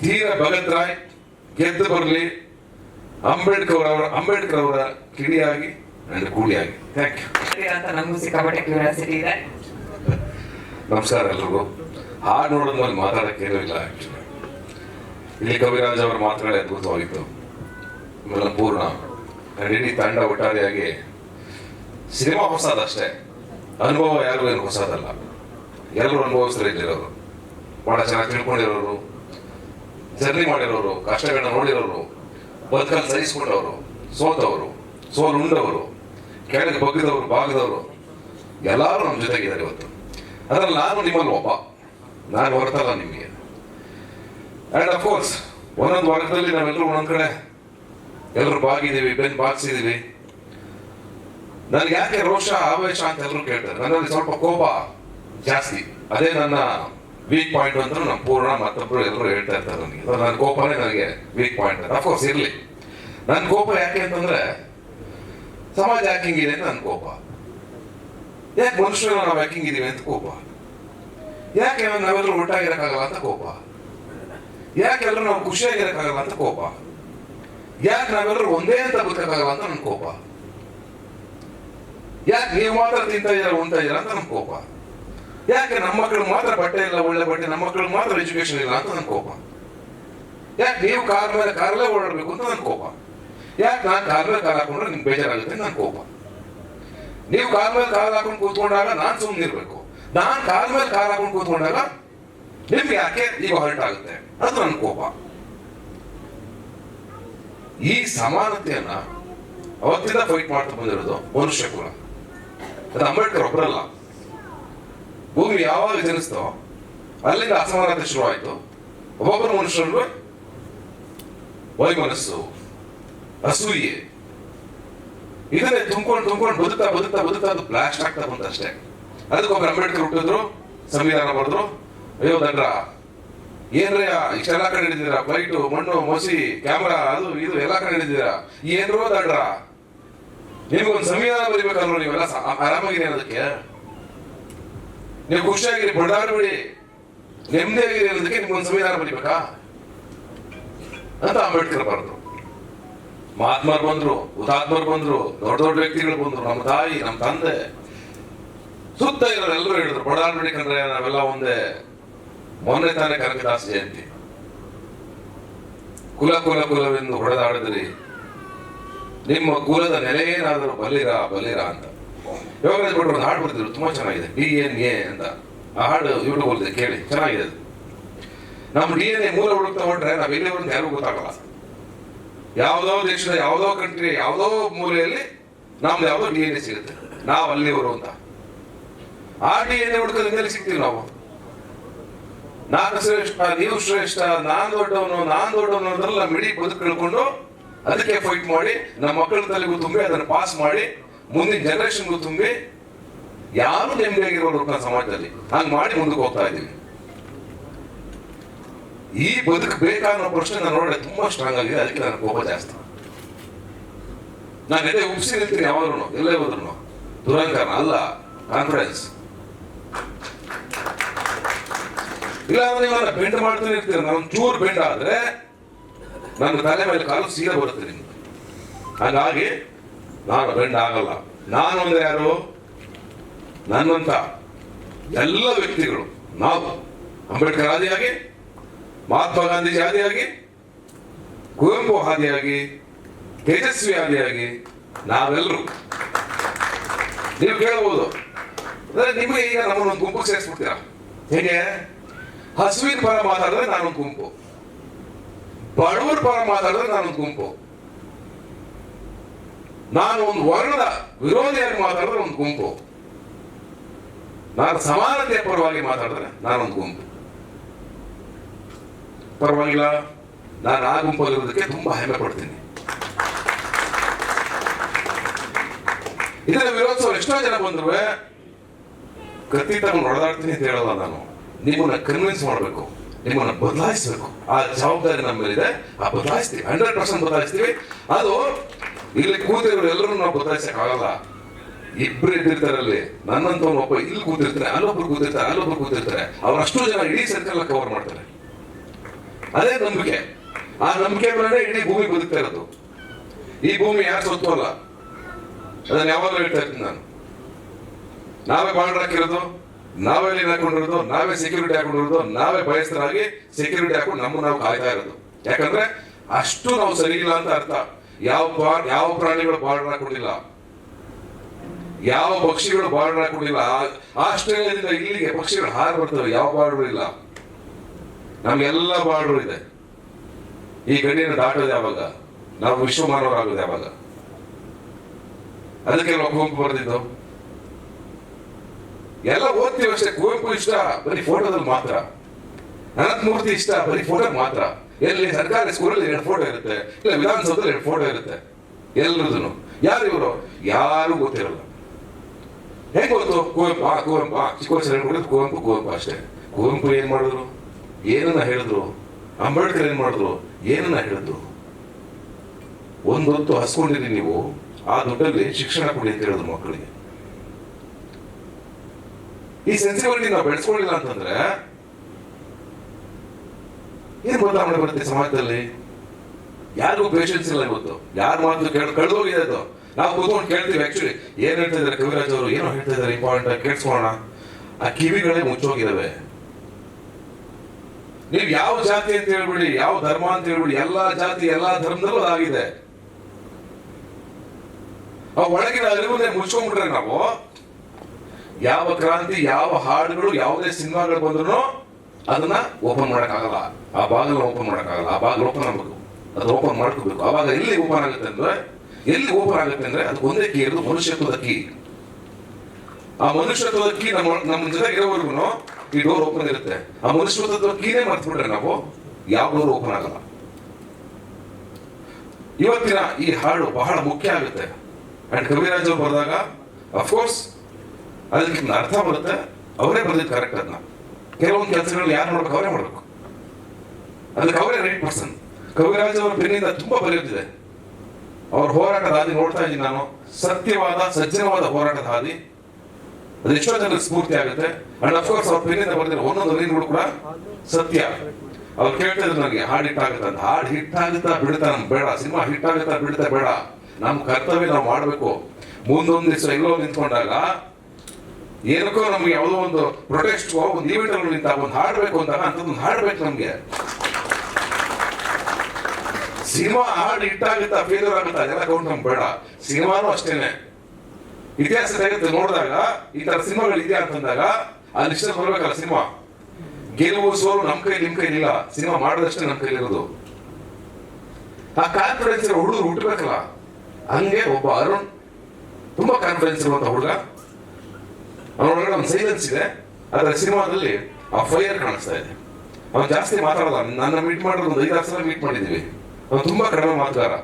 ತೀರ ಭಗತ್ ರಾಯ್ ಗೆದ್ದು ಬರಲಿ. ಅಂಬೇಡ್ಕರ್ ಅವರ ಅಂಬೇಡ್ಕರ್ ಅವರ ಕಿಡಿಯಾಗಿ ಅಂಡ್ ಕೂಡಿಯಾಗಿ. ಥ್ಯಾಂಕ್ ಯು ಅಂತ ನಮಗೂ ಸಿಕ್ಕಾಪಟ್ಟೆ ಕ್ಯೂರಿಯಾಸಿಟಿ ಇದೆ. ನಮಸ್ಕಾರ ಎಲ್ರಿಗೂ. ಹಾಡು ನೋಡಿದ್ಮೇಲೆ ಮಾತಾಡಕ್ಕೆ ಏನೂ ಇಲ್ಲ ಆಕ್ಚುಲಿ ಇಲ್ಲಿ ಕವಿರಾಜ್ ಅವರ ಮಾತುಗಳೇ ಅದ್ಭುತವಾಗಿತ್ತು ಆಮೇಲೆ ಪೂರ್ಣ. ಇಡೀ ತಂಡ ಒಟ್ಟಾರೆಯಾಗಿ ಸಿನಿಮಾ ಹೊಸದಷ್ಟೇ. ಅನುಭವ ಯಾರಿಗೂ ಏನು ಹೊಸದಲ್ಲ. ಎಲ್ಲರೂ ಅನುಭವಿಸ್ತಾರೆ ಇಲ್ಲಿರೋರು. ಬಹಳ ಚೆನ್ನಾಗಿ ತಿಳ್ಕೊಂಡಿರೋರು. ಜರ್ನಿ ಮಾಡಿರೋರು, ಕಷ್ಟಗಳನ್ನ ನೋಡಿರೋರು, ಬದುಕಲ್ಲಿ ಸಹಿಸ್ಕೊಂಡವರು, ಸೋತವರು ಸೋಲು ಉಂಡವರು ಕೆಳಗೆ ಬಗ್ಗಿದವರು, ಬಾಗದವರು, ಎಲ್ಲರೂ ನಮ್ಮ ಜೊತೆಗಿದ್ದಾರೆ ಇವತ್ತು. ಅದ್ರಲ್ಲಿ ನಾನು ನಿಮ್ಮಲ್ಲಿ ಒಬ್ಬ. ನಾನು ಹೊರತಲ್ಲ ನಿಮಗೆ. ಆ್ಯಂಡ್ ಅಫ್ಕೋರ್ಸ್ ಒಂದೊಂದು ವರ್ಗದಲ್ಲಿ ನಾವೆಲ್ಲರೂ ಒಂದೊಂದು ಕಡೆ ಎಲ್ಲರೂ ಬಾಗಿದ್ದೀವಿ ಬೆನ್ ಬಾಗಿಸಿದೀವಿ. ನನಗೆ ಯಾಕೆ ರೋಷ, ಆವೇಶ ಅಂತ ಎಲ್ಲರೂ ಕೇಳ್ತಾರೆ. ನನ್ನಲ್ಲಿ ಸ್ವಲ್ಪ ಕೋಪ ಜಾಸ್ತಿ. ಅದೇ ನನ್ನ ವೀಕ್ ಪಾಯಿಂಟ್ ಅಂತ ನಮ್ಮ ಪೂರ್ಣ ಮತ್ತೊಬ್ರು ಎಲ್ಲರೂ ಹೇಳ್ತಾ ಇರ್ತಾರೆ ನನಗೆ. ನನ್ನ ಕೋಪನೇ ನನಗೆ ವೀಕ್ ಪಾಯಿಂಟ್ ಅಂತ. ಅಫ್ಕೋರ್ಸ್ ಇರಲಿ. ನನ್ನ ಕೋಪ ಯಾಕೆ ಅಂತಂದ್ರೆ ಸಮಾಜ ಯಾಕೆ ಇದೆ ಅಂತ ನನ್ನ ಕೋಪ. ಯಾಕೆ ಮನುಷ್ಯರು ನಾವು ಹ್ಯಾಕಿಂಗ್ ಹಿಂಗಿದೀವಿ ಅಂತ ಕೋಪ. ಯಾಕೆ ನಾವೆಲ್ಲರೂ ಒಟ್ಟಾಗಿರಕ್ಕಾಗಲ್ಲ ಅಂತ ಕೋಪ. ಯಾಕೆ ಎಲ್ಲರೂ ನಾವು ಖುಷಿಯಾಗಿರಕ್ಕಾಗಲ್ಲ ಅಂತ ಕೋಪ. ಯಾಕೆ ನಾವೆಲ್ಲರೂ ಒಂದೇ ಅಂತ ಬದುಕಕ್ಕಾಗಲ್ಲ ಅಂತ ನನ್ನ ಕೋಪ. ಯಾಕೆ ನೀವು ಮಾತ್ರ ತಿಂತ ಇದ್ದೀರಾ ಉಂಟ ಇದ್ದೀರಾ ಅಂತ ನನ್ನ ಕೋಪ. ಯಾಕೆ ನಮ್ಮ ಮಕ್ಕಳು ಮಾತ್ರ ಬಟ್ಟೆ ಇಲ್ಲ, ಒಳ್ಳೆ ಬಟ್ಟೆ? ನಮ್ಮ ಮಕ್ಕಳು ಮಾತ್ರ ಎಜುಕೇಶನ್ ಇಲ್ಲ ಅಂತ ನನ್ ಕೋಪ. ಯಾಕೆ ನೀವು ಕಾರ್ ಮೇಲೆ ಕಾರಲ್ಲೇ ಓಡಾಡಬೇಕು ಅಂತ ನನ್ ಕೋಪ? ಯಾಕೆ ನಾನು ಕಾರ್ ಮೇಲೆ ಕಾರ್ ಹಾಕೊಂಡ್ರೆ ನಿಮ್ಗೆ ಬೇಜಾರಾಗುತ್ತೆ ನನ್ನ ಕೋಪ? ನೀವು ಕಾಲ್ ಮೇಲೆ ಕಾಲ್ ಹಾಕೊಂಡು ಕೂತ್ಕೊಂಡಾಗ ನಾನು ಸುಮ್ಮನೆ ಇರ್ಬೇಕು. ನಾನು ಕಾಲ್ ಮೇಲೆ ಕಾಲ್ ಹಾಕೊಂಡು ಕೂತ್ಕೊಂಡಾಗ ನಿಮ್ಗೆ ಯಾಕೆ ಈಗ ಹರ್ಟ್ ಆಗುತ್ತೆ ಅದು ನನ್ನ ಕೋಪ. ಈ ಸಮಾನತೆಯನ್ನ ಅವತ್ತಿಂದ ಫೈಟ್ ಮಾಡ್ತಾ ಬಂದಿರೋದು ಮನುಷ್ಯ ಕುಲ ಅದು ಅಂಬೇಡ್ಕರ್ ಒಬ್ಬರಲ್ಲ ಭೂಮಿ ಯಾವಾಗ ಜನಿಸ್ತೋ ಅಲ್ಲಿಂದ ಅಸಮಾನತೆ ಶುರುವಾಯಿತು. ಒಬ್ಬೊಬ್ಬರು ಮನುಷ್ಯರು ವೈಮನಸ್ಸು ಅಸೂಯೆ. ಇದನ್ನೇ ತುಂಬ್ಕೊಂಡು ತುಂಬ್ಕೊಂಡು ಬದುಕ್ತಾ ಬದುಕ್ತಾ ಬದುಕ್ತಾ ಅದು ಬ್ಲಾಸ್ಟ್ ಆಗ್ತಾ ಬಂತ ಅಷ್ಟೇ. ಅದಕ್ಕೊಬ್ಬರು ಅಂಬೇಡ್ಕರ್ ಹುಟ್ಟಿದ್ರು, ಸಂವಿಧಾನ ಬರೆದ್ರು ಅಯ್ಯೋ ದಂಡ್ರ, ಏನ್ರೇ ಇಷ್ಟೆಲ್ಲ ಕಡೆ ಹಿಡಿದಿರ ಬೈಟು, ಮಣ್ಣು, ಮೋಸಿ, ಕ್ಯಾಮ್ರಾ, ಅದು ಇದು ಎಲ್ಲ ಕಡೆ ಹಿಡಿದಿರ ಏನ್ರೋ ದಂಡ್ರ, ನಿಮ್ಗೊಂದು ಸಂವಿಧಾನ ಬರಿಬೇಕಲ್ವ ನೀವೆಲ್ಲ ಆರಾಮಾಗಿದೆ ಅದಕ್ಕೆ ನೀವು ಖುಷಿಯಾಗಿರಿ ಬಡಾಡ್ಬಿಡಿ ನೆಮ್ಮದಿಯಾಗಿರಿ ಅನ್ನೋದಕ್ಕೆ ನಿಮ್ಗೊಂದು ಸಂವಿಧಾನ ಬರಿಬೇಕಾ? ಅಂತ ಅಂಬೇಡ್ಕರ್ ಬರೆದ್ರು ಮಹಾತ್ಮರು ಬಂದ್ರು, ಹುತಾತ್ಮರು ಬಂದ್ರು, ದೊಡ್ಡ ದೊಡ್ಡ ವ್ಯಕ್ತಿಗಳು ಬಂದ್ರು, ನಮ್ಮ ತಾಯಿ, ನಮ್ಮ ತಂದೆ. ಸುತ್ತ ಇರೋರೆಲ್ಲರೂ ಹೇಳಿದ್ರು ಬಡಾಡ್ಬಿಡಿ ಕಂಡ್ರೆ ನಾವೆಲ್ಲ ಒಂದೇ. ಮೊನ್ನೆ ತಾನೇ ಕನಕದಾಸ ಜಯಂತಿ. ಕುಲ ಕುಲ ಕುಲವೆಂದು ಹೊಡೆದಾಡಿದ್ರಿ. ನಿಮ್ಮ ಕುಲದ ನೆಲೆ ಏನಾದರೂ ಬಲಿರ ಬಲಿರ ಅಂತ. ಯೋಗರಾಜ್ ಭಟ್ರು ಒಂದು ಹಾಡು ಬರ್ತಿದ್ರು ತುಂಬಾ ಚೆನ್ನಾಗಿದೆ. ಬಿ ಎನ್ ಎ ಅಂತ. ಆ ಹಾಡು ಯೂಟ್ಯೂಬ್ ಅಲ್ಲಿ ಕೇಳಿ, ಚೆನ್ನಾಗಿದೆ ಅದು. ನಮ್ಮ ಡಿ ಎನ್ ಎ ಮೂಲ ಹುಡುಕ್ತಾ ನಾವ್ ಎಲ್ಲಿ ಅಂತ ಯಾರಿಗೂ ಗೊತ್ತಾಗಲ್ಲ. ಯಾವುದೋ ದೇಶದ, ಯಾವುದೋ ಕಂಟ್ರಿ ಯಾವುದೋ ಮೂಲೆಯಲ್ಲಿ ನಮ್ದು ಯಾವುದೋ ಡಿ ಎನ್ ಎ ಸಿಗುತ್ತೆ. ನಾವು ಅಲ್ಲಿವರು ಅಂತ. ಆ ಡಿ ಎನ್ ಎ ಹುಡುಕೋದ್ರಲ್ಲಿ ಸಿಗ್ತೀವಿ ನಾವು. ನಾನು ಶ್ರೇಷ್ಠ, ನೀವು ಶ್ರೇಷ್ಠ, ನಾನ್ ದೊಡ್ಡವನು ನಾನ್ ದೊಡ್ಡವನು ಅಂದ್ರಲ್ಲಿ ನಮ್ಮ ಇಡೀ ಬದುಕು ಅದಕ್ಕೆ ಫೈಟ್ ಮಾಡಿ, ನಮ್ಮ ಮಕ್ಕಳ ತಲೆಗೂ ತುಂಬಿ ಅದನ್ನು ಪಾಸ್ ಮಾಡಿ ಮುಂದಿನ ಜನರೇಷನ್ಗೂ ತುಂಬಿ ಯಾರು ನೆಮ್ಮದಿಯಾಗಿರೋರು ನಮ್ಮ ಸಮಾಜದಲ್ಲಿ ಹಾಗೆ ಮಾಡಿ ಮುಂದಕ್ಕೆ ಹೋಗ್ತಾ ಇದ್ದೀವಿ ಈ ಬದುಕು ಬೇಕಾ ಅನ್ನೋ ಪ್ರಶ್ನೆ ನಾನು ನೋಡಿದ್ರೆ ತುಂಬಾ ಸ್ಟ್ರಾಂಗ್ ಆಗಿದೆ, ಅದಕ್ಕೆ ನನಗೆ ಕೋಪ ಜಾಸ್ತಿ. ನಾನು ಎದೆ ಉಪ್ಸಿ ನಿಲ್ತೀನಿ ಯಾವಾಗ್ಲೂ ಎಲ್ಲೇ ಹೋದ್ರು ದುರಂಕಾರ ಅಲ್ಲ ಕಾನ್ಫಿಡೆನ್ಸ್ ಇಲ್ಲ ಅಂದ್ರೆ ನೀವು ಬೆಂಡ್ ಮಾಡ್ತಾನೆ ಇರ್ತೀನಿ ನಾನು ಚೂರು ಬೆಂಡ್ ಆದ್ರೆ ನನ್ನ ತಲೆ ಮೇಲೆ ಕಾಲು ಸೀದಾ ಬರುತ್ತೆ ನಿಮ್ಗೆ. ಹಾಗಾಗಿ ನಾನು ಬೆಂಡ್ ಆಗಲ್ಲ. ನಾನು ಅಂದ್ರೆ ಯಾರು? ನನ್ನಂತ ಎಲ್ಲ ವ್ಯಕ್ತಿಗಳು. ನಾವು ಅಂಬೇಡ್ಕರ್ ಆದಿಯಾಗಿ, ಮಹಾತ್ಮ ಗಾಂಧೀಜಿ ಆದಿಯಾಗಿ, ಕುವೆಂಪು ಆದಿಯಾಗಿ, ತೇಜಸ್ವಿ ಆದಿಯಾಗಿ ನಾವೆಲ್ಲರೂ ನೀವು ಕೇಳಬಹುದು ಅಂದ್ರೆ ನಿಮಗೆ ಈಗ ನಮ್ಮನ್ನೊಂದು ಗುಂಪು ಸೇರಿಸ್ಬಿಡ್ತೀರಾ? ಹೇಗೆ? ಹಸುವಿನ ಪರ ಮಾತಾಡಿದ್ರೆ ನಾನೊಂದು ಗುಂಪು. ಬಡವರ ಪರ ಮಾತಾಡಿದ್ರೆ ನಾನೊಂದು ಗುಂಪು. ನಾನು ಒಂದು ವರ್ಣದ ವಿರೋಧಿಯಾಗಿ ಮಾತಾಡಿದ್ರೆ ಒಂದು ಗುಂಪು. ನಾನು ಸಮಾನತೆಯ ಪರವಾಗಿ ಮಾತಾಡಿದ್ರೆ ನಾನೊಂದು ಗುಂಪು. ಪರವಾಗಿಲ್ಲ, ನಾನು ಆ ಗುಂಪಲ್ಲಿರೋದಕ್ಕೆ ತುಂಬಾ ಹೆಮ್ಮೆ ಪಡ್ತೀನಿ. ಇದರ ವಿರೋಧಿಸುವ ಎಷ್ಟೋ ಜನ ಬಂದ್ರು ಕತ್ತಿ ತಗೊಂಡು ಹೊಡೆದಾಡ್ತೀನಿ ಅಂತ ಹೇಳಲ್ಲ ನಾನು. ನಿಮ್ಮನ್ನ ಕನ್ವಿನ್ಸ್ ಮಾಡಬೇಕು, ನಿಮ್ಮನ್ನ ಬದಲಾಯಿಸಬೇಕು. ಆ ಜವಾಬ್ದಾರಿ ನಮ್ಮ ಮೇಲಿದೆ ಆ ಬದಲಾಯಿಸ್ತೀವಿ ಹಂಡ್ರೆಡ್ ಪರ್ಸೆಂಟ್ ಬದಲಾಯಿಸ್ತೀವಿ. ಅದು ಇಲ್ಲಿ ಕೂತಿರೋರು ಎಲ್ಲರೂ ನಾವು ಬದಲಾಯಿಸಕ್ ಆಗಲ್ಲ. ಇಬ್ರು ಇದ್ದಿರ್ತಾರಲ್ಲಿ ನನ್ನಂತ ಒಬ್ಬ ಇಲ್ಲಿ ಕೂತಿರ್ತಾರೆ, ಅಲ್ಲೊಬ್ರು ಕೂತಿರ್ತಾರೆ ಅಲ್ಲೊಬ್ರು ಕೂತಿರ್ತಾರೆ. ಅವ್ರಷ್ಟು ಜನ ಇಡೀ ಸರ್ಕಲ್ ಕವರ್ ಮಾಡ್ತಾರೆ. ಅದೇ ನಂಬಿಕೆ. ಆ ನಂಬಿಕೆ ಮೇಲೆ ಇಡೀ ಭೂಮಿ ಬದುಕ್ತಾ ಇರೋದು. ಈ ಭೂಮಿ ಯಾರು ಸ್ವತ್ತು ಅಲ್ಲ? ಅದನ್ನ ಯಾವಾಗಲೂ ಹೇಳ್ತಾ ಇರ್ತೀನಿ ನಾನು. ನಾವೇ ಬಾಂಡ್ ಹಾಕಿರೋದು, ನಾವೇ ಲೀನ್ ಹಾಕೊಂಡಿರೋದು, ನಾವೇ ಸೆಕ್ಯೂರಿಟಿ ಹಾಕೊಂಡಿರೋದು, ನಾವೇ ಬಯಸ್ತರಾಗಿ ಸೆಕ್ಯೂರಿಟಿ ಹಾಕೊಂಡು ನಮ್ಮ ನಾವು ಕಾಯ್ತಾ ಇರೋದು. ಯಾಕಂದ್ರೆ ಅಷ್ಟು ನಾವು ಸರಿ ಇಲ್ಲ ಅಂತ ಅರ್ಥ. ಯಾವ ಯಾವ ಪ್ರಾಣಿಗಳು ಬಾರ್ಡರ್ ಹಾಕೊಂಡಿಲ್ಲ ಯಾವ ಪಕ್ಷಿಗಳು ಬಾರ್ಡರ್ ಕೊಡಲಿಲ್ಲ ಆಸ್ಟ್ರೇಲಿಯಾದಿಂದ ಇಲ್ಲಿಗೆ ಪಕ್ಷಿಗಳು ಹಾರು ಬರ್ತವೆ, ಯಾವ ಬಾರ್ಡರ್ ಇಲ್ಲ. ನಮ್ಗೆಲ್ಲ ಬಾರ್ಡರ್ ಇದೆ. ಈ ಗಡಿಯನ್ನು ದಾಟೋದು ಯಾವಾಗ? ನಾವು ವಿಶ್ವ ಮಾನವರಾಗೋದು ಯಾವಾಗ? ಅದಕ್ಕೆ ನಾವು ಕುವೆಂಪು ಬರೆದಿದ್ದು. ಎಲ್ಲ ಓದ್ತೀವಿ ಅಷ್ಟೇ, ಕುವೆಂಪು ಇಷ್ಟ, ಬರೀ ಫೋಟೋದಲ್ಲಿ ಮಾತ್ರ. ಅನಂತಮೂರ್ತಿ ಇಷ್ಟ, ಬರೀ ಫೋಟೋ ಮಾತ್ರ. ಎಲ್ಲಿ ಸರ್ಕಾರಿ ಸ್ಕೂಲಲ್ಲಿ ಎರಡು ಫೋಟೋ ಇರುತ್ತೆ, ಇಲ್ಲ ವಿಧಾನಸೌಧದಲ್ಲಿ ಎರಡು ಫೋಟೋ ಇರುತ್ತೆ ಎಲ್ಲರದನ್ನು ಯಾರು ಇವರು? ಯಾರು ಗೊತ್ತಿರಲ್ಲ. ಹೆಂಗ್ ಗೊತ್ತು? ಕುವೆಂಪು, ಆ ಕುವೆಂಪು, ಆ, ಚಿಕ್ಕ ವಯಸ್ಸಲ್ಲಿ ಹೇಳ್ಕೊಡೋದು ಕುವೆಂಪು ಕುವೆಂಪು ಅಷ್ಟೇ. ಕುವೆಂಪು ಏನ್ ಮಾಡಿದ್ರು? ಏನನ್ನ ಹೇಳಿದ್ರು? ಅಂಬೇಡ್ಕರ್ ಏನ್ ಮಾಡಿದ್ರು? ಏನನ್ನ ಹೇಳಿದ್ರು? ಒಂದೊತ್ತು ಹಸ್ಕೊಂಡಿರಿ ನೀವು, ಆ ದುಡ್ಡಲ್ಲಿ ಶಿಕ್ಷಣ ಕೊಡಿ ಅಂತ ಹೇಳಿದ್ರು ಮಕ್ಕಳಿಗೆ. ಈ ಸೆನ್ಸಿಬಿಲಿಟಿ ನಾವು ಬೆಳೆಸ್ಕೊಳ್ಳಿಲ್ಲ ಅಂತಂದ್ರೆ ಏನ್ ಬದಲಾವಣೆ ಬರುತ್ತೆ ಸಮಾಜದಲ್ಲಿ? ಯಾರಿಗೂ ಪೇಷನ್ಸ್ ಇಲ್ಲ ಇವತ್ತು. ಯಾರು ಮಾತು ಕೇಳಿ ಕಳೆದೋಗಿದೆ ಅದು ನಾವು ಕೂತ್ಕೊಂಡು ಕೇಳ್ತೀವಿ ಆಕ್ಚುಲಿ ಏನ್ ಹೇಳ್ತಾ ಇದಾರೆ ಕವಿರಾಜ್ ಅವರು? ಏನು ಹೇಳ್ತಾ ಇದಾರೆ ಇಂಪಾರ್ಟೆಂಟ್ ಕೇಳಿಸ್ಕೋಣ ಆ ಕಿವಿಗಳೇ ಮುಚ್ಚೋಗಿದ್ದಾವೆ. ನೀವು ಯಾವ ಜಾತಿ ಅಂತ ಹೇಳ್ಬಿಡಿ, ಯಾವ ಧರ್ಮ ಅಂತ ಹೇಳ್ಬಿಡಿ, ಎಲ್ಲಾ ಜಾತಿ, ಎಲ್ಲಾ ಧರ್ಮದಲ್ಲೂ ಆಗಿದೆ. ಆ ಒಳಗಿನ ಅರಿವನ್ನೇ ಮುಚ್ಕೊಂಡ್ಬಿಟ್ರೆ ನಾವು, ಯಾವ ಕ್ರಾಂತಿ, ಯಾವ ಹಾಡುಗಳು, ಯಾವುದೇ ಸಿನಿಮಾಗಳು ಬಂದ್ರು ಅದನ್ನ ಓಪನ್ ಮಾಡೋಕ್ಕಾಗಲ್ಲ. ಆ ಬಾಗಿಲು ಓಪನ್ ಮಾಡೋಕ್ಕಾಗಲ್ಲ. ಆ ಬಾಗಿಲು ಓಪನ್ ಆಗ್ಬೇಕು ಅದು ಓಪನ್ ಮಾಡ್ಕೋಬೇಕು. ಆವಾಗ ಎಲ್ಲಿ ಓಪನ್ ಆಗುತ್ತೆ ಅಂದ್ರೆ, ಎಲ್ಲಿ ಓಪನ್ ಆಗುತ್ತೆ ಅಂದ್ರೆ ಅದು ಒಂದೇ ಕೀ ಇರೋದು ಮನುಷ್ಯತ್ವದ ಕೀ. ಆ ಮನುಷ್ಯತ್ವದ ಕೀ ನಮ್ಮ ನಮ್ಮ ಜೊತೆಗೆ ಇರೋವರೆಗೂ ಈ ಡೋರ್ ಓಪನ್ ಇರುತ್ತೆ. ಆ ಮನುಷ್ಯತ್ವದ ಕೀನೇ ಮರ್ತ್ಬಿಟ್ರೆ ನಾವು ಯಾವ ಡೋರ್ ಓಪನ್ ಆಗಲ್ಲ. ಇವತ್ತಿನ ಈ ಹಾಡು ಬಹಳ ಮುಖ್ಯ ಆಗುತ್ತೆ. ಅಂಡ್ ಕವಿರಾಜ್ ಅವರು ಬರೆದಾಗ ಅಫ್ಕೋರ್ಸ್ ಅದಕ್ಕೆ ಅರ್ಥ ಬರುತ್ತೆ. ಅವರೇ ಬರೆದಿದ್ದು ಕರೆಕ್ಟ್ ಅದನ್ನ ಕೆಲವೊಂದು ಕೆಲಸಗಳಲ್ಲಿ ಯಾರು ಮಾಡ್ಬೇಕು ಅವರೇ ಮಾಡಬೇಕು ಅದಕ್ಕೆ ಅವರೇ ರೈಟ್ ಪರ್ಸನ್ ಕವಿರಾಜ್ ಅವರ ಬೆನ್ನಿಂದ ತುಂಬಾ ಬರೆಯುತ್ತಿದೆ ಅವ್ರ ಹೋರಾಟದ ಹಾದಿ ನೋಡ್ತಾ ಇದ್ದೀನಿ ನಾನು. ಸತ್ಯವಾದ, ಸಜ್ಜನವಾದ ಹೋರಾಟದ ಹಾದಿ. ಅದು ಎಷ್ಟೋ ಜನರಿಗೆ ಸ್ಫೂರ್ತಿ ಆಗುತ್ತೆ. ಅಂಡ್ ಅಫ್ಕೋರ್ಸ್ ಅವ್ರ ಬೆನ್ನಿಂದ ಬರೆದಿರೋ ಒಂದೊಂದು ಲೈನ್ಗಳು ಕೂಡ ಸತ್ಯ. ಅವ್ರು ಕೇಳ್ತಾ ಇದ್ರು ನನಗೆ, ಹಾಡು ಹಿಟ್ ಆಗುತ್ತೆ ಅಂತ. ಹಾಡು ಹಿಟ್ ಆಗುತ್ತಾ ಬಿಡ್ತಾ ನಮ್ಗೆ ಬೇಡ. ಸಿನಿಮಾ ಹಿಟ್ ಆಗುತ್ತಾ ಬಿಡ್ತಾ ಬೇಡ. ನಮ್ಮ ಕರ್ತವ್ಯ ನಾವು ಮಾಡಬೇಕು. ಮುಂದೊಂದು ದಿವಸ ಎಲ್ಲೋ ನಿಂತ್ಕೊಂಡಾಗ ಏನಕ್ಕೋ ನಮ್ಗೆ ಯಾವುದೋ ಒಂದು ಪ್ರೊಟೆಸ್ಟ್ ಒಂದು ಈವೆಂಟ್ ಅಲ್ಲಿ ನಿಂತ ಒಂದು ಹಾಡ್ಬೇಕು ಅಂತ ಅಂತದೊಂದು ಹಾಡ್ಬೇಕು ನಮ್ಗೆ. ಸಿನಿಮಾ ಹಾಡು ಇಟ್ಟಾಗುತ್ತಾ ಫೇಲ್ಯೂರ್ ಆಗುತ್ತಾ, ಅದೆಲ್ಲ ಕೌಂಟ್ ನಮ್ಗೆ ಬೇಡ. ಸಿನಿಮಾನು ಅಷ್ಟೇನೆ. ಇತಿಹಾಸ ತೆಗೆದು ನೋಡಿದಾಗ, ಈ ತರ ಸಿನಿಮಾಗಳು ಇದೆಯಾ ಅಂತಂದಾಗ ಆ ಇಷ್ಟ ಬರ್ಬೇಕಲ್ಲ ಸಿನಿಮಾ. ಗೆಲುವು, ಸೋಲು ನಮ್ ಕೈ ನಿಮ್ ಕೈಲಿ ಇಲ್ಲ. ಸಿನಿಮಾ ಮಾಡೋದಷ್ಟೇ ನಮ್ ಕೈಲಿರೋದು ಆ ಕಾನ್ಫಿಡೆನ್ಸ್ ಹುಡುಗರು ಹುಟ್ಟಬೇಕಲ್ಲ ಹಂಗೆ ಒಬ್ಬ ಅರುಣ್, ತುಂಬಾ ಕಾನ್ಫಿಡೆನ್ಸ್ ಇರುವಂತ ಹುಡುಗ. ಒಂದು ಸೈಲೆನ್ಸ್ ಇದೆ ಆದ್ರೆ ಸಿನಿಮಾದಲ್ಲಿ ಆ ಫೈರ್ ಕಾಣಿಸ್ತಾ ಇದೆ. ಅವ್ನು ಜಾಸ್ತಿ ಮಾತಾಡಲ್ಲ. ನನ್ನ ಮೀಟ್ ಮಾಡಿದ್ರು ಒಂದು ಐದಾರು ಸಲ ಮೀಟ್ ಮಾಡಿದೀವಿ ಅವ್ನು ತುಂಬಾ ಕಡಿಮೆ ಮಾತುಗಾರ.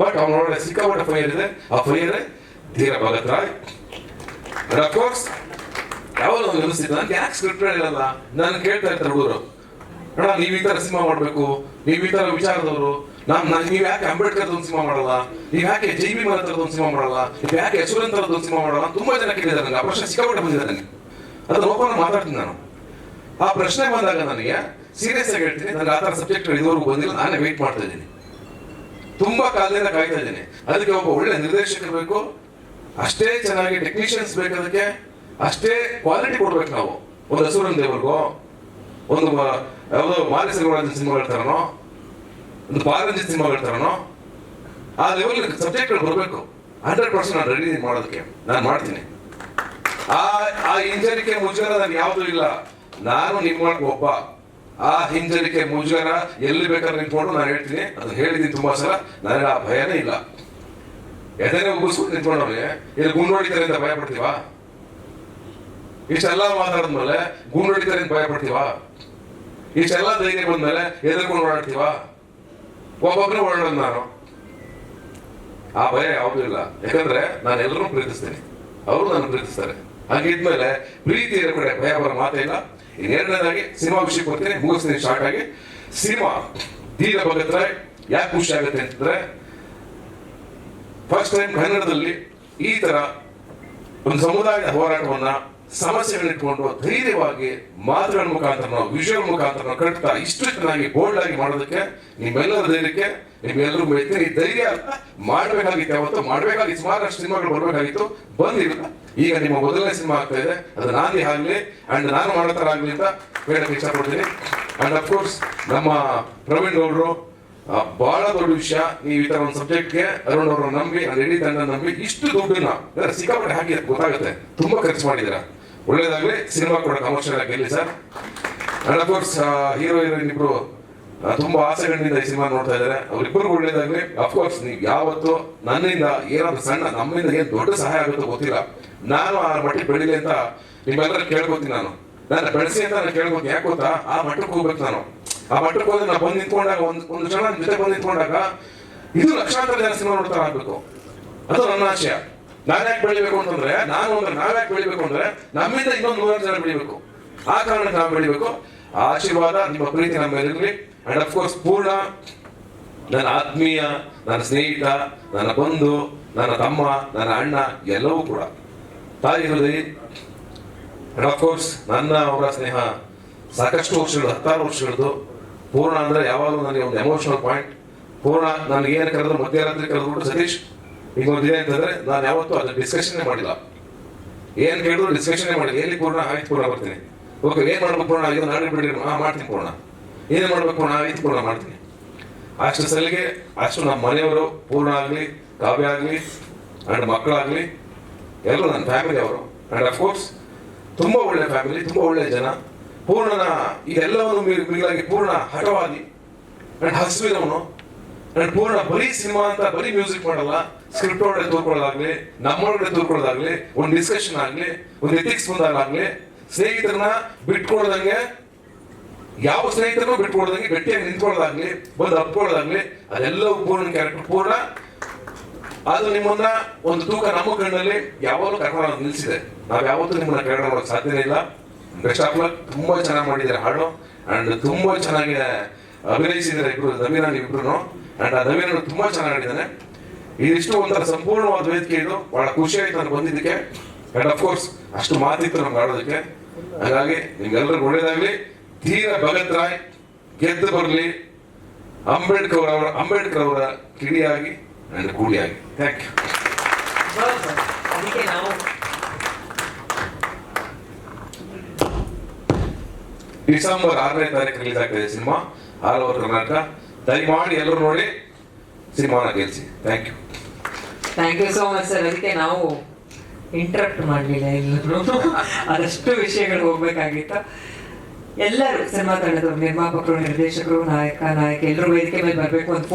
ಬಟ್ ಅವನೊಳಗಡೆ ಸಿಕ್ಕಾಪಟ್ಟೆ ಫೈರ್ ಇದೆ. ಆ fire Dheera Bhagat Roy. Of course ಯಾವಾಗ ಅವ್ನು ಅನಿಸ್ತಿದ್ದ ಯಾಕೆ ಸ್ಕ್ರಿಪ್ಟ್ ಹೇಳಿರಲ್ಲ ನಾನು ಕೇಳ್ತಾ ಇರ್ತಾರೆ ಹುಡುಗರು. ಅಣ್ಣ, ನೀವು ಈ ತರ ಸಿನಿಮಾ ಮಾಡಬೇಕು. ನೀವು ಈ ತರ ವಿಚಾರದವರು. ನಾನ್ ನೀವ್ ಯಾಕೆ ಅಂಬೇಡ್ಕರ್ ಒಂದು ಸಿನಿಮಾ ಮಾಡಲ್ಲ? ನೀವ್ ಯಾಕೆ ಜೈ ಬಿ ತರದ ಒಂದು ಸಿನಿಮಾ ಮಾಡಲ್ಲ? ನೀವ್ ಯಾಕೆ ಯಶವಂತ ಒಂದು ಸಿನಿಮಾ ಮಾಡಲ್ಲ ತುಂಬಾ ಜನ ಕೇಳಿದ್ದಾರೆ ನನಗೆ. ಆ ಪ್ರಶ್ನೆ ಸಿಕ್ಕಾಪಟ್ಟೆ ಬಂದಿದೆ ನನಗೆ. ಅದನ್ನ ಓಪನ್ ಮಾತಾಡ್ತೀನಿ ನಾನು. ಆ ಪ್ರಶ್ನೆ ಬಂದಾಗ ನನಗೆ ಸೀರಿಯಸ್ ಆಗಿ ಹೇಳ್ತೀನಿ. ನನಗೆ ಆ ತರ ಸಬ್ಜೆಕ್ಟ್ ಇದುವರೆಗೂ ಬಂದಿಲ್ಲ. ನಾನೇ ವೆಯ್ಟ್ ಮಾಡ್ತಾ ಇದ್ದೀನಿ. ತುಂಬಾ ಕಾಲದಿಂದ ಕಾಯ್ತಾ ಇದ್ದೀನಿ. ಅದಕ್ಕೆ ಒಬ್ಬ ಒಳ್ಳೆ ನಿರ್ದೇಶಕರು ಬೇಕು. ಅಷ್ಟೇ ಚೆನ್ನಾಗಿ ಟೆಕ್ನಿಷಿಯನ್ಸ್ ಬೇಕು ಅದಕ್ಕೆ. ಅಷ್ಟೇ ಕ್ವಾಲಿಟಿ ಕೊಡ್ಬೇಕು ನಾವು. ಒಂದು ಹಸುರನ್ ದೇವರಿಗೋ, ಒಂದು ಯಾವುದೋ ಮಾಲಿ ಸಿನಿಮಾಗಳ ತರನೋ ಒಂದು ಪಾರಂಜಿ ಸಿನಿಮಾ ತರನೋ ಆ ಲೆವೆಲ್ ಸಬ್ಜೆಕ್ಟ್ಗಳು ಬರಬೇಕು. ಹಂಡ್ರೆಡ್ ಪರ್ಸೆಂಟ್ ನಾನು ರೆಡಿ ಮಾಡೋದಕ್ಕೆ. ನಾನು ಮಾಡ್ತೀನಿ. ಆ ಆ ಹಿಂಜರಿಕೆ ಮುಜುಗರ ನಾನು ಯಾವುದೂ ಇಲ್ಲ. ನಾನು ನಿಮ್ಮ ಒಬ್ಬ. ಆ ಹಿಂಜರಿಕೆ ಮುಜುಗರ ಎಲ್ಲಿ ಬೇಕಾದ್ರೆ ನಿಂತ್ಕೊಂಡು ನಾನು ಹೇಳ್ತೀನಿ. ಅದು ಹೇಳಿದ್ದೀನಿ ತುಂಬಾ ಸಲ. ನನಗೆ ಆ ಭಯನೇ ಇಲ್ಲ. ಎದೆನೆ ಉಗಿಸ್ಕೊಂಡು ನಿಂತ್ಕೊಂಡವ್ರಿಗೆ ಇಲ್ಲಿ ಗುಂಡು ಅಂತ ಭಯ ಪಡ್ತೀವಾ ಇಷ್ಟೆಲ್ಲ ಮಾತಾಡಿದ್ಮೇಲೆ ಗುಂಡು ಹೊಡಿತಾರೆ ಅಂತ ಭಯ ಪಡ್ತೀವಾ ಇಷ್ಟೆಲ್ಲ ಧೈರ್ಯ ಬಂದ್ಮೇಲೆ ಎದುರ್ಕೊಂಡು ಓಡಾಡ್ತೀವಾ? ಒಬ್ಬೊಬ್ಬನೇ ಒಳ್ಳೆ ನಾನು. ಆ ಭಯ ಯಾವುದೂ ಇಲ್ಲ. ಯಾಕಂದ್ರೆ ನಾನು ಎಲ್ಲರೂ ಪ್ರೀತಿಸ್ತೀನಿ. ಅವರು ನನ್ನ ಪ್ರೀತಿಸ್ತಾರೆ. ಹಾಗಿದ್ಮೇಲೆ ಪ್ರೀತಿ ಇರೋ ಕಡೆ ಭಯ ಬರೋ ಮಾತೇ ಇಲ್ಲ. ಇನ್ನೆರಡನೇದಾಗಿ ಸಿನಿಮಾ ವಿಷಯಕ್ಕೆ ಬರ್ತೀನಿ. ಮುಗಿಸ್ತೀನಿ ಶಾರ್ಟ್ ಆಗಿ. ಸಿನಿಮಾ ಧೀರ ಭಗತ್ ರಾಯ್ ಯಾಕೆ ಖುಷಿ ಆಗುತ್ತೆ ಅಂತಂದ್ರೆ ಫಸ್ಟ್ ಟೈಮ್ ಕನ್ನಡದಲ್ಲಿ ಈ ತರ ಒಂದು ಸಮುದಾಯದ ಹೋರಾಟವನ್ನ ಸಮಸ್ಯೆಗಳನ್ನ ಇಟ್ಕೊಂಡು ಧೈರ್ಯವಾಗಿ ಮಾತುಗಳ ಮುಖಾಂತರ ನಾವು ಮುಖಾಂತರನೋ ಮುಖಾಂತರ ಕಟ್ತಾ ಇಷ್ಟು ಚೆನ್ನಾಗಿ ಬೋಲ್ಡ್ ಆಗಿ ಮಾಡೋದಕ್ಕೆ ನಿಮ್ಮೆಲ್ಲರ ಧೈರ್ಯಕ್ಕೆ ನಿಮ್ಮೆಲ್ಲರೂ ಮೈತ್ರಿ ಈ ಧೈರ್ಯ ಮಾಡಬೇಕಾಗಿತ್ತು ಯಾವತ್ತು ಮಾಡಬೇಕಾಗಿತ್ತು. ಸುಮಾರಷ್ಟು ಸಿನಿಮಾಗಳು ಬರಬೇಕಾಗಿತ್ತು ಬಂದಿಲ್ಲ. ಈಗ ನಿಮ್ಮ ಮೊದಲನೇ ಸಿನಿಮಾ ಆಗ್ತಾ ಇದೆ. ಅದು ನಾನೇ ಆಗಲಿ ಅಂಡ್ ನಾನು ಮಾಡೋ ಥರ ಆಗಲಿ ಅಂತ ಹೇಳಕ್ಕೆ ಇಷ್ಟಪಡ್ತೀನಿ ಅಂಡ್ ಅಫ್ಕೋರ್ಸ್ ನಮ್ಮ ಪ್ರವೀಣ್ ಆ, ಬಹಳ ದೊಡ್ಡ ವಿಷಯ. ನೀವು ಈ ತರ ಒಂದು ಸಬ್ಜೆಕ್ಟ್ಗೆ ಅರುಣ್ ಅವರು ನಂಬಿ ಇಡೀ ತಂಡ ನಂಬಿ ಇಷ್ಟು ದುಡ್ಡನ್ನ ಸಿಕ್ಕಾಪಟ್ಟೆ ಹಾಕಿ ಗೊತ್ತಾಗುತ್ತೆ. ತುಂಬಾ ಖರ್ಚು ಮಾಡಿದ್ದೀರಾ. ಒಳ್ಳೇದಾಗ್ಲಿ. ಸಿನಿಮಾ ಕೂಡ ಕಮರ್ಷಿಯಲ್ ಆಗಿ sir. And of course hero heroine ಇಬ್ರು ತುಂಬಾ ಆಸೆಗಳಿಂದ ಈ ಸಿನಿಮಾ ನೋಡ್ತಾ ಇದ್ದಾರೆ. ಅವ್ರಿಬ್ಬರಿಗೂ ಒಳ್ಳೇದಾಗ್ಲಿ. ಅಫ್ಕೋರ್ಸ್ ನೀವು ಯಾವತ್ತು ನನ್ನಿಂದ ಏನಾದ್ರು ಸಣ್ಣ, ನಮ್ಮಿಂದ ಏನ್ ದೊಡ್ಡ ಸಹಾಯ ಆಗುತ್ತೋ ಗೊತ್ತಿಲ್ಲ. ನಾನು ಆ ಮಟ್ಟಿಗೆ ಬೆಳಿಲಿ ಅಂತ ನಿಮ್ಮೆಲ್ಲರೂ ಕೇಳ್ಕೊತೀನಿ ನಾನು. ನಾನು ಬೆಳೆಸಿ ಅಂತ ನಾನು ಕೇಳ್ಕೊತೀನಿ. ಯಾಕೆ ಗೊತ್ತಾ? ಆ ಮಟ್ಟಕ್ಕೆ ಹೋಗ್ಬೇಕು ನಾನು. ಆ ಮಟ್ಟಕ್ಕೆ ಹೋದ್ರೆ ನಾನು ಬಂದು ನಿಂತ್ಕೊಂಡಾಗ ಒಂದು ಒಂದು ನನ್ ಜೊತೆ ಬಂದು ನಿಂತ್ಕೊಂಡಾಗ ಇದು ಲಕ್ಷಾಂತರ ಜನ ಸಿನಿಮಾ ನೋಡ್ತಾ ಆಗ್ಬೇಕು ಅದು ನನ್ನ ಆಶಯ. ನಾನು ಯಾಕೆ ಬೆಳಿಬೇಕು ಅಂತಂದ್ರೆ, ನಾನು ಅಂದ್ರೆ ನಾವ್ಯಾಕೆ ಬೆಳಿಬೇಕು ಅಂದ್ರೆ ನಮ್ಮಿಂದ ಇನ್ನೊಂದು ನೂರಾರು ಜನ ಬೆಳಿಬೇಕು. ಆ ಕಾರಣಕ್ಕೆ ನಾವು ಬೆಳಿಬೇಕು. ಆಶೀರ್ವಾದ ನಿಮ್ಮ ಪ್ರೀತಿ ನಮ್ಮ ಇರಲಿ. ಅಂಡ್ ಅಫ್ಕೋರ್ಸ್ ಪೂರ್ಣ ನನ್ನ ಆತ್ಮೀಯ, ನನ್ನ ಸ್ನೇಹಿತ, ನನ್ನ ಬಂಧು, ನನ್ನ ತಮ್ಮ, ನನ್ನ ಅಣ್ಣ, ಎಲ್ಲವೂ ಕೂಡ. ತಾಯಿ ಹೃದಯ ಅಂಡ್ ಅಫ್ಕೋರ್ಸ್ ನನ್ನ, ಅವರ ಸ್ನೇಹ ಸಾಕಷ್ಟು ವರ್ಷಗಳು, ಹತ್ತಾರು ವರ್ಷಗಳದ್ದು. ಪೂರ್ಣ ಅಂದ್ರೆ ಯಾವಾಗಲೂ ನನಗೆ ಒಂದು ಎಮೋಷನಲ್ ಪಾಯಿಂಟ್ ಪೂರ್ಣ ನನಗೆ ಏನು ಕರೆದ್ರು ಮಧ್ಯರಾತ್ರಿ ಕರೆದ್ಬಿಟ್ಟು ಸತೀಶ್ ಈಗ ಒಂದು ಇದೆ ಅಂತಂದ್ರೆ ನಾನು ಯಾವತ್ತೂ ಅದನ್ನ ಡಿಸ್ಕಷನ್ ಮಾಡಿಲ್ಲ ಏನ್ ಕೇಳಿದ್ರು ಡಿಸ್ಕಷನ್ ಮಾಡಿಲ್ಲ ಎಲ್ಲಿ ಪೂರ್ಣ ಆಯ್ತು ಪೂರ್ಣ ಬರ್ತೀನಿ ಓಕೆ ಏನ್ ಮಾಡ್ಬೇಕು ಪೂರ್ಣ ಇದು ನಾಳೆ ಬಿಡಿ ಹಾ ಮಾಡ್ತೀನಿ ಪೂರ್ಣ ಏನ್ ಮಾಡ್ಬೇಕು ಪೂರ್ಣ ಆಯ್ತು ಪೂರ್ಣ ಮಾಡ್ತೀನಿ ಅಷ್ಟು ಸಲಿಗೆ ಅಷ್ಟು ನಮ್ಮ ಮನೆಯವರು ಪೂರ್ಣ ಆಗಲಿ ಕಾವ್ಯ ಆಗಲಿ ಅಂಡ್ ಮಕ್ಕಳಾಗಲಿ ಎಲ್ಲರೂ ನನ್ನ ಫ್ಯಾಮಿಲಿ ಅವರು ಅಂಡ್ ಅಫ್ಕೋರ್ಸ್ ತುಂಬಾ ಒಳ್ಳೆ ಫ್ಯಾಮಿಲಿ ತುಂಬಾ ಒಳ್ಳೆ ಜನ ಪೂರ್ಣನ ಇದೆಲ್ಲವನ್ನು ಮೀ- ಮಿಗಿಲಾಗಿ ಪೂರ್ಣ ಹಠವಾದಿ ಅಂಡ್ ಹಸುವಿನವನು ಅಂಡ್ ಪೂರ್ಣ ಬರೀ ಸಿನಿಮಾ ಅಂತ ಬರೀ ಮ್ಯೂಸಿಕ್ ಮಾಡಲ್ಲ ಸ್ಕ್ರಿಪ್ಟ್ ಒಳಗಡೆ ತೋರ್ಕೊಳ್ಳೋದಾಗ್ಲಿ, ನಮ್ಮೊಳಗಡೆ ತೋರ್ಕೊಳ್ಳೋದಾಗ್ಲಿ, ಒಂದು ಡಿಸ್ಕಷನ್ ಆಗ್ಲಿ, ಒಂದು ಎಥಿಕ್ಸ್ ಬಂದಾಗಲಿ ಸ್ನೇಹಿತರನ್ನ ಬಿಟ್ಕೊಳ್ದಂಗೆ ಯಾವ ಸ್ನೇಹಿತರನ್ನು ಬಿಟ್ಕೊಳ್ದಂಗೆ ಗಟ್ಟಿಯಾಗಿ ನಿಂತ್ಕೊಳ್ಳೋದಾಗ್ಲಿ, ಬಂದು ಅಪ್ಕೊಳ್ಳೋದಾಗ್ಲಿ ಅದೆಲ್ಲ ಪೂರ್ಣ ಕ್ಯಾರೆಕ್ಟರ್ ಪೂರ್ಣ. ಅದು ನಿಮ್ಮನ್ನ ಒಂದು ತೂಕ ನಮ್ಮ ಕಣ್ಣಲ್ಲಿ ಯಾವಾಗಲೂ ಕರ್ಕೊಂಡು ನಿಲ್ಸಿದೆ. ನಾವು ಯಾವತ್ತೂ ನಿಮ್ಮನ್ನ ಕೆಳಗಡೆ ಮಾಡೋಕೆ ಸಾಧ್ಯನೇ ಇಲ್ಲ. ಬೆಸ್ಟ್ ಆಫ್ ಲಕ್ ತುಂಬಾ ಚೆನ್ನಾಗಿ ಮಾಡಿದ್ದಾರೆ ಹಾಡು. ಅಂಡ್ ತುಂಬಾ ಚೆನ್ನಾಗಿ, ಅಭಿನಯಿಸಿದ್ದಾರೆ ಇಬ್ರು ಜಮೀನ ಇಬ್ರು ನವೀನ ತುಂಬಾ ಚೆನ್ನಾಗಿ ಆಡಿದ್ದಾನೆ ಇದಿಷ್ಟು ಒಂಥರ ಸಂಪೂರ್ಣವಾದ ವೇದಿಕೆ ಇದು. ಬಹಳ ಖುಷಿ ಆಯ್ತು ನಾನು ಬಂದಿದ್ದಕ್ಕೆ. ಅಂಡ್ ಅಫ್ಕೋರ್ಸ್ ಅಷ್ಟು ಮಾತಿತ್ತು ನಮ್ಗೆ ಆಡೋದಕ್ಕೆ. ಹಾಗಾಗಿ ನಿಮ್ಗೆಲ್ಲರಿಗೂ ಒಳ್ಳೇದಾಗ್ಲಿ. ಧೀರ ಭಗತ್ ರಾಯ್ ಗೆದ್ದು ಬರಲಿ. ಅಂಬೇಡ್ಕರ್ ಅವರ ಅಂಬೇಡ್ಕರ್ ಅವರ ಕಿಡಿಯಾಗಿ ಅಂಡ್ ಕೂಡಿಯಾಗಿ. ಥ್ಯಾಂಕ್ ಯು ಡಿಸೆಂಬರ್ ಆರನೇ ತಾರೀಕು ರಿಲೀಸ್ ಆಗ್ತಿದೆ ಸಿನಿಮಾ. All over Karnataka. ದಯಮಾಡಿ ಎಲ್ಲರೂ ನೋಡಿ ಸಿನಿಮಾನ ಗೆಲ್ಸಿ thank you thank you so much sir ಅದಕ್ಕೆ ನಾವು ಇಂಟರಪ್ಟ್ ಮಾಡಲಿಲ್ಲ ಎಲ್ಲರೂ. ಅದಷ್ಟು ವಿಷಯಗಳು ಹೋಗ್ಬೇಕಾಗಿತ್ತು. ಎಲ್ಲರೂ, ಸಿನಿಮಾ ತಂಡದವರು ನಿರ್ಮಾಪಕರು, ನಿರ್ದೇಶಕರು, ನಾಯಕ ನಾಯಕ, ಎಲ್ಲರೂ ವೇದಿಕೆ ಮೇಲೆ ಬರಬೇಕು ಅಂತ